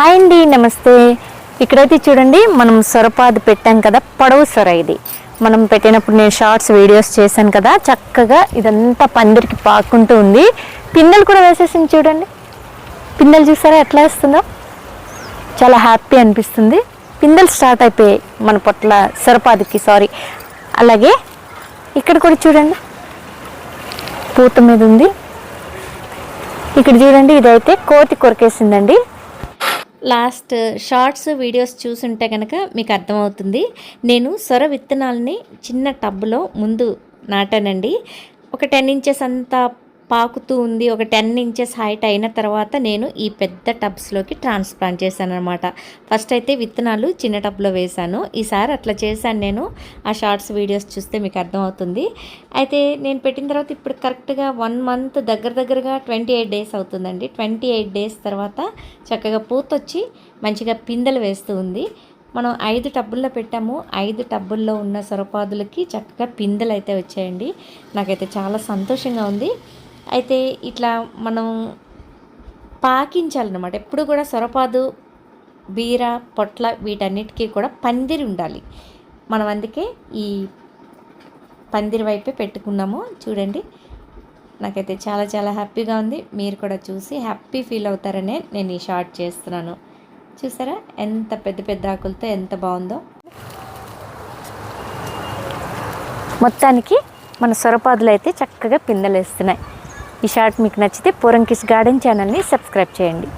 Hi అండి నమస్తే. ఇక్కడైతే చూడండి మనం సొరపాదు పెట్టాం కదా పొడవు సొర ఇది. మనం పెట్టినప్పుడు నేను షార్ట్స్ వీడియోస్ చేశాను కదా చక్కగా ఇదంతా పందిరికి పాకుంటూ ఉంది. పిన్నెలు కూడా వేసేసింది చూడండి. పిన్నెలు చూసారా ఎట్లా వేస్తుందో? చాలా హ్యాపీ అనిపిస్తుంది. పిందెలు స్టార్ట్ అయిపోయాయి మన పొట్ల సొరపాదికి సారీ. అలాగే ఇక్కడ కూడా చూడండి. పూత మీద ఉంది. ఇక్కడ చూడండి ఇదైతే కోతి కొరికేసిందండి. లాస్ట్ షార్ట్స్ వీడియోస్ చూసుంటే కనుక మీకు అర్థమవుతుంది. నేను సొర విత్తనాలని చిన్న టబ్లో ముందు నాటానండి. ఒక టెన్ ఇంచెస్ అంతా పాకుతూ ఉంది. ఒక టెన్ ఇంచెస్ హైట్ అయిన తర్వాత నేను ఈ పెద్ద టబ్స్లోకి ట్రాన్స్ప్లాంట్ చేశాను అనమాట ఫస్ట్ అయితే విత్తనాలు చిన్న టబ్లో వేశాను. ఈసారి అట్లా చేశాను నేను. ఆ షార్ట్స్ వీడియోస్ చూస్తే మీకు అర్థమవుతుంది. అయితే నేను పెట్టిన తర్వాత ఇప్పుడు కరెక్ట్గా వన్ మంత్ దగ్గర దగ్గరగా ట్వంటీ ఎయిట్ డేస్ అవుతుందండి. ట్వంటీ ఎయిట్ డేస్ తర్వాత చక్కగా పూతొచ్చి మంచిగా పిందెలు వేస్తూ ఉంది. మనం ఐదు టబ్బుల్లో పెట్టాము. ఐదు టబ్బుల్లో ఉన్న సొరపాదులకి చక్కగా పిందెలు అయితే వచ్చాయండి. నాకైతే చాలా సంతోషంగా ఉంది. అయితే ఇట్లా మనం పాకించాలన్నమాట. ఎప్పుడు కూడా సొరపాదు బీర పొట్ల వీటన్నిటికీ కూడా పందిరి ఉండాలి. మనం అందుకే ఈ పందిరి వైపే పెట్టుకున్నాము. చూడండి నాకైతే చాలా చాలా హ్యాపీగా ఉంది. మీరు కూడా చూసి హ్యాపీ ఫీల్ అవుతారనే నేను ఈ షార్ట్ చేస్తున్నాను. చూసారా? ఎంత పెద్ద పెద్ద ఆకులతో ఎంత బాగుందో. మొత్తానికి మన సొరపాదులు అయితే చక్కగా పిందెలేస్తున్నాయి. ఈ షార్ట్ మీకు నచ్చితే పూరంకిస్ గార్డెన్ ఛానల్ని సబ్స్క్రైబ్ చేయండి.